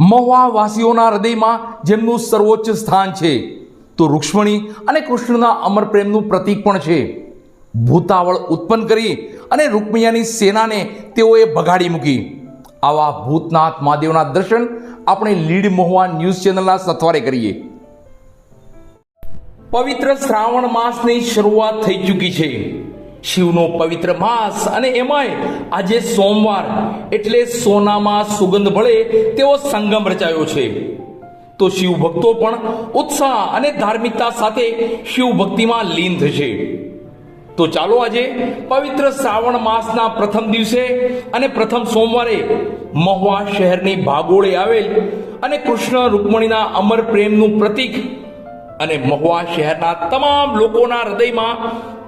મહુવા વાસીઓના હૃદયમાં જેમનું સર્વોચ્ચ સ્થાન છે, તો રૂક્ષ્મણી અને કૃષ્ણના અમર પ્રેમનું પ્રતીક પણ છે. ભૂતાવળ ઉત્પન્ન કરી અને રૂકમિયાની સેનાને તેઓએ ભગાડી મૂકી. આવા ભૂતનાથ મહાદેવના દર્શન આપણે લીડ મહુવા ન્યૂઝ ચેનલના સથવારે કરીએ. પવિત્ર શ્રાવણ માસની શરૂઆત થઈ ચૂકી છે. શિવનો પવિત્ર માસ અને એમાંય આજે સોમવાર એટલે સોનામાં સુગંધ ભળે તેવો સંગમ રચાયો છે. તો શિવ ભક્તો પણ ઉત્સાહ અને ધાર્મિકતા સાથે શિવ ભક્તિમાં લીન થશે. તો ચાલો આજે પવિત્ર શ્રાવણ માસના પ્રથમ દિવસે અને પ્રથમ સોમવારે મહુવા શહેરની ભાગોળે આવેલ અને કૃષ્ણ રૂકમણીના અમર પ્રેમનું પ્રતીક અને મહુવા શહેરના તમામ લોકોના હૃદયમાં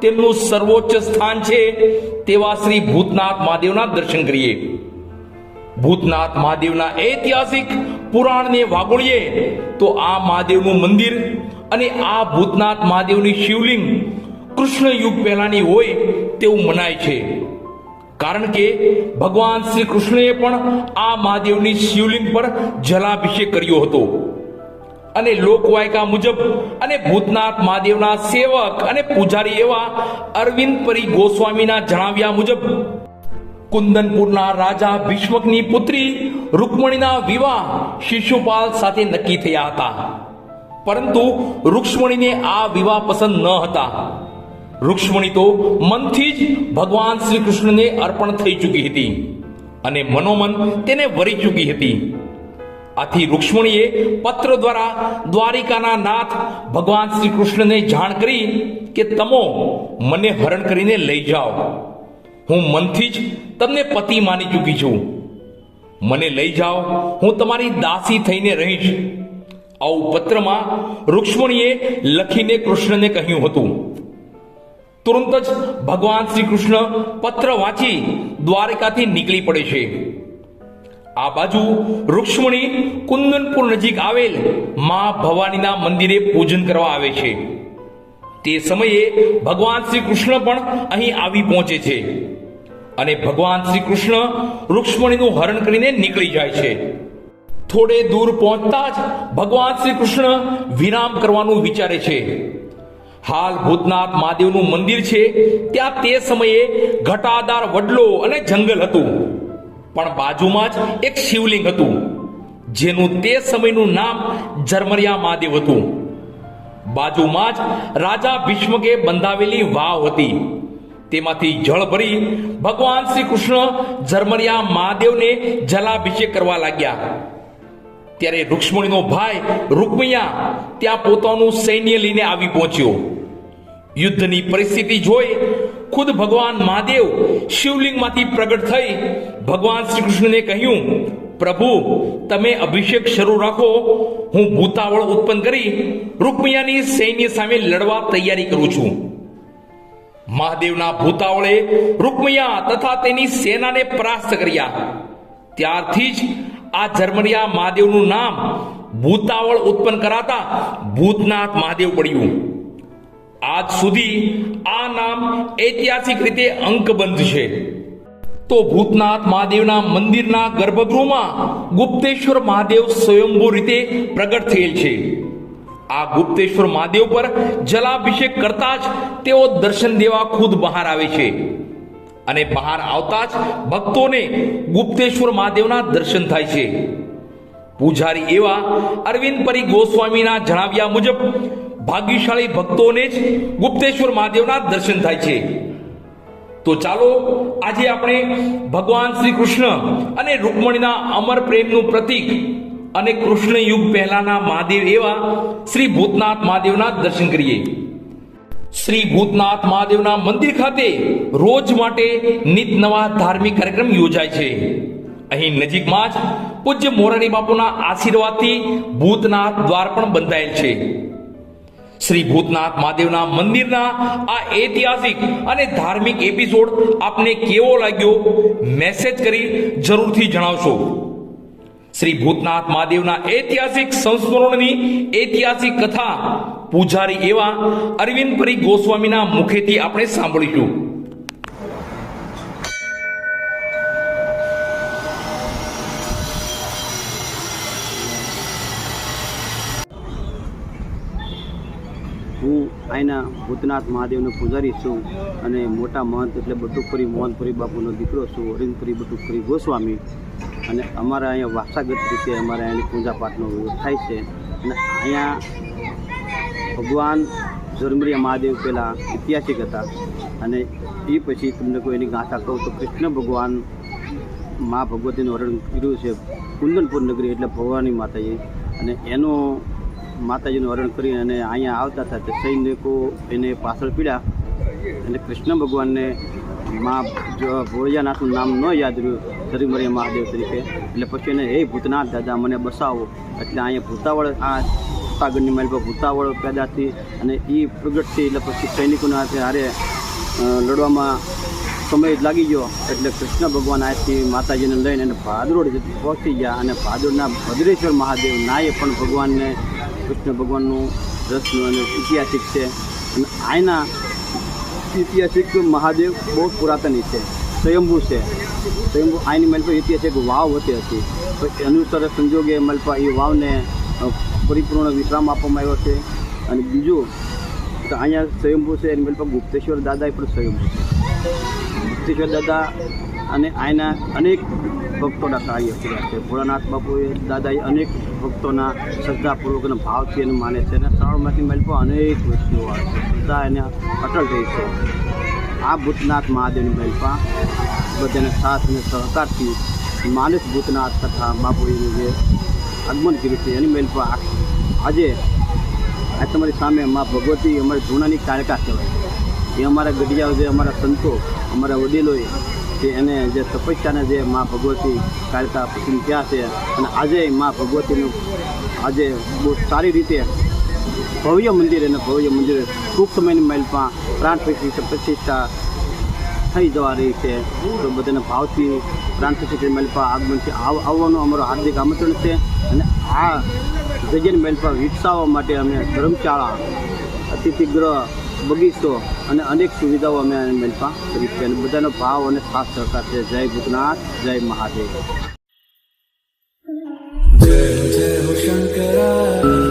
તેમનું સર્વોચ્ચ સ્થાન છે તેવા શ્રી ભૂતનાથ મહાદેવના દર્શન કરીએ. ભૂતનાથ મહાદેવના ઐતિહાસિક પુરાણને વાગોળીએ તો આ મહાદેવનું મંદિર અને આ ભૂતનાથ મહાદેવની શિવલિંગ કૃષ્ણ યુગ પહેલાની હોય તેવું મનાય છે. કારણ કે ભગવાન શ્રી કૃષ્ણએ પણ આ મહાદેવની શિવલિંગ પર જલાભિષેક કર્યો હતો. અને લોકવાયકા મુજબ અને ભૂતનાથ મહાદેવના સેવક અને પૂજારી એવા અરવિંદ પરી ગોસ્વામીના જણાવ્યા મુજબ, કુંદનપુરના રાજા ભીષ્મકની પુત્રી રૂકમણીના વિવાહ શિશુપાલ સાથે નક્કી થયા હતા. પરંતુ રૂક્ષ્મણીને આ વિવાહ પસંદ ન હતા. રૂક્ષ્મણી તો મનથી જ ભગવાન શ્રી કૃષ્ણને અર્પણ થઈ ચૂકી હતી અને મનોમન તેને વરી ચૂકી હતી. આથી રૂક્ષ્મણીએ પત્ર દ્વારા દ્વારિકાના નાથ ભગવાન શ્રી કૃષ્ણને જાણ કરી કે તમો મને હરણ કરીને લઈ જાઓ. હું મનથી જ તમને પતિ માની ચૂકી છું. મને લઈ જાઓ. હું તમારી દાસી થઈને રહીશ. આવું પત્રમાં રૂક્ષ્મણીએ લખીને કૃષ્ણને કહ્યું હતું. તુરંત જ ભગવાન શ્રી કૃષ્ણ પત્ર વાંચી દ્વારકાથી નીકળી પડે છે. આ બાજુ રૂક્ષ્મણી કુંદનપુર નજીક આવેલ મા ભવાનીના મંદિરે પૂજન કરવા આવે છે. તે સમયે ભગવાન શ્રી કૃષ્ણ પણ અહીં આવી પહોંચે છે અને ભગવાન શ્રી કૃષ્ણ રૂક્ષ્મણીનું હરણ કરીને નીકળી જાય છે. થોડે દૂર પહોંચતા જ ભગવાન શ્રી કૃષ્ણ વિરામ કરવાનું વિચારે છે. હાલ ભૂતનાથ મહાદેવનું મંદિર છે, ત્યાં તે સમયે ઘટાદાર વડલો અને જંગલ હતું. પણ બાજુમાં જ એક શિવલિંગ હતું, જેનું તે સમયનું નામ ઝરમરિયા મહાદેવ હતું. બાજુમાં જ રાજા ભીષ્મકે બંધાવેલી વાવ હતી. તેમાંથી જળ ભરી ભગવાન શ્રી કૃષ્ણ ઝરમરિયા મહાદેવને જલાભિષેક કરવા લાગ્યા. ત્યારે રૂક્ષ્મણીનો ભાઈ રુક્મિયા ત્યાં પોતાનું સૈન્ય લઈને આવી પહોંચ્યો. યુદ્ધની પરિસ્થિતિ જોઈ ખુદ ભગવાન મહાદેવ શિવલિંગમાંથી પ્રગટ થઈ ભગવાન શ્રી કૃષ્ણને કહ્યું, પ્રભુ, તમે અભિષેક શરૂ રાખો. હું ભૂતાવળ ઉત્પન્ન કરી રૂકમૈયાની સૈન્ય સામે લડવા તૈયારી કરું છું. મહાદેવના ભૂતાવળે રૂકમૈયા તથા તેની સેનાને પરાસ્ત કર્યા. ત્યારથી જ આ જર્મનિયા મહાદેવનું નામ ભૂતાવળ ઉત્પન્ન કરાતા ભૂતનાથ મહાદેવ પડ્યું આજ સુધી આ નામ ઐતિહાસિક રીતે અંકબંધ છે. તો ભૂતનાથ મહાદેવના મંદિરના ગર્ભગૃહમાં ગુપ્તેશ્વર મહાદેવ સ્વયંભૂ રીતે પ્રગટ થયેલ છે. આ ગુપ્તેશ્વર મહાદેવ પર જલાભિષેક કરતા જ તેઓ દર્શન દેવા ખુદ બહાર આવે છે. અને બહાર આવતા જ ભક્તોને ગુપ્તેશ્વર મહાદેવના દર્શન થાય છે. પૂજારી એવા અરવિંદ પરી ગોસ્વામીના જણાવ્યા મુજબ ભાગ્યશાળી ભક્તોને જ ગુપ્તેશ્વર મહાદેવના દર્શન થાય છે. તો ચાલો, આજે આપણે ભગવાન શ્રી કૃષ્ણ અને રૂકમણીના અમર પ્રેમનું પ્રતીક અને કૃષ્ણ યુગ પહેલાના મહાદેવ એવા શ્રી ભૂતનાથ મહાદેવના દર્શન કરીએ. શ્રી ભૂતનાથ મહાદેવના મંદિર ખાતે રોજ માટે નિત નવા ધાર્મિક કાર્યક્રમ યોજાય છે. અહીં નજીકમાં જ પૂજ્ય મોરારી બાપુના આશીર્વાદથી ભૂતનાથ દ્વાર પણ બંધાયેલ છે. શ્રી ભૂતનાથ મહાદેવના મંદિરના આ ઐતિહાસિક અને ધાર્મિક એપિસોડ આપને કેવો લાગ્યો મેસેજ કરી જરૂરથી જણાવશો. શ્રી ભૂતનાથ મહાદેવના ઐતિહાસિક સંસ્મરણની ઐતિહાસિક કથા પૂજારી એવા અરવિંદ પરી ગોસ્વામીના મુખેથી આપણે સાંભળીશું. અહીંના ભૂતનાથ મહાદેવનો પૂજારી છું અને મોટા મહંત એટલે બટુકપુરી, મોહનપુરી બાપુનો દીકરો છું અરવિંદપુરી બટુકપુરી ગોસ્વામી. અને અમારા અહીંયા વારસાગત રીતે અમારે અહીંની પૂજાપાઠનો થાય છે. અને અહીંયા ભગવાન ઝરમરિયા મહાદેવ પહેલાં ઐતિહાસિક હતા. અને એ પછી તમને કોઈ એની ગાથા કહું તો કૃષ્ણ ભગવાન મા ભગવતીનું વર્ણન કર્યું છે. કુંદનપુર નગરી એટલે ભવાની માતાજી. અને એનું માતાજીનું વર્ણન કરી અને અહીંયા આવતા હતા તે સૈનિકો એને પાછળ પીડ્યા. અને કૃષ્ણ ભગવાનને મા ભોળિયાનાથનું નામ ન યાદ રહ્યું સરીમરિયા મહાદેવ તરીકે. એટલે પછી એને, હે ભૂતનાથ દાદા, મને બસાવો. એટલે અહીંયા ભૂતાવળ, આ સાગરની માઇલ પર ભૂતાવળ પેદા થઈ અને એ પ્રગટ થઈ. એટલે પછી સૈનિકોના હાથે હારે લડવામાં સમય લાગી ગયો. એટલે કૃષ્ણ ભગવાન આજથી માતાજીને લઈને અને ભાદરોડ પહોંચી ગયા. અને ભાદરોડના ભદ્રેશ્વર મહાદેવ નાએ પણ ભગવાનને કૃષ્ણ ભગવાનનું રસનું અને ઐતિહાસિક છે. અને આયના ઐતિહાસિક મહાદેવ બહુ પુરાતન છે. સ્વયંભૂ છે. સ્વયંભૂ આની મલપા ઐતિહાસિક વાવ હોતી હતી તો અનુસાર સંજોગે મલપા એ વાવને પરિપૂર્ણ વિશ્રામ આપવામાં આવ્યો છે. અને બીજું, તો અહીંયા સ્વયંભૂ છે એની મલપા ગુપ્તેશ્વર દાદા પણ સ્વયંભૂ છે. ગુપ્તેશ્વર દાદા અને આયના અનેક ભક્તોના કાર્ય કર્યા છે. ભોળાનાથ બાપુએ, દાદાએ અનેક ભક્તોના શ્રદ્ધાપૂર્વક અને ભાવથી એને માને છે અને શ્રાવણમાંથી મળી અનેક વસ્તુઓ આવે છે. શ્રદ્ધા એને અટલ રહી છે. આ ભૂતનાથ મહાદેવની મહેલપા બધાને સાથ અને સહકારથી માનસ ભૂતનાથ તથા બાપુજીનું જે આગમન છે એની મહેલપા આજે આ તમારી સામે મા ભગવતી અમારી જૂનાની કાળકા કહેવાય એ અમારા ગઢિયાઓ જે અમારા સંતો, અમારા વડીલોએ જે એને જે તપસ્યાને જે મા ભગવતી કાઢતા પસંદ થયા છે, અને આજે મા ભગવતીનું આજે બહુ સારી રીતે ભવ્ય મંદિર અને ભવ્ય મંદિર ટૂંક સમયની માઇલમાં પ્રાણ પ્રતિષ્ઠા થઈ જવા રહી છે. તો બધાને ભાવથી પ્રાણ પ્રતિષ્ઠા માઇલપા આગમનથી આવ, આવવાનું અમારું હાર્દિક આમંત્રણ છે. અને આ જગ્યાની માઇલપા વિકસાવવા માટે અમે ધર્મશાળા, અતિથિગૃહ બગીચો અને અનેક સુવિધાઓ અમે મેલમાં કરી છે અને બધાનો ભાવ અને ખાસ સહકાર છે. જય ભૂતનાથ, જય મહાદેવ. જય જય શંકરા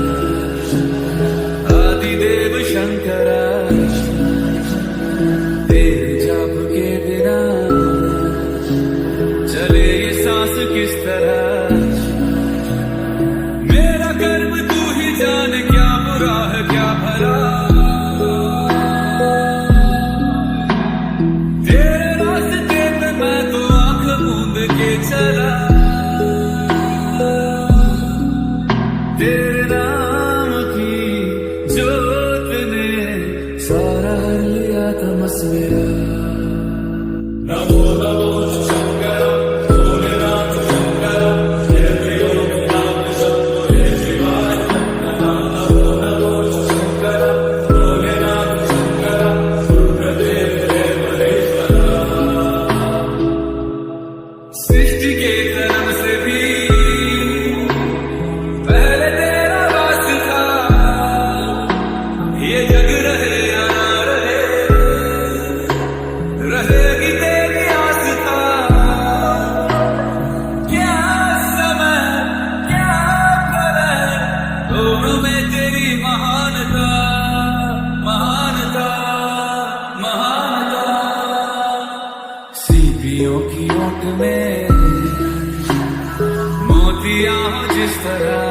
जिस तरह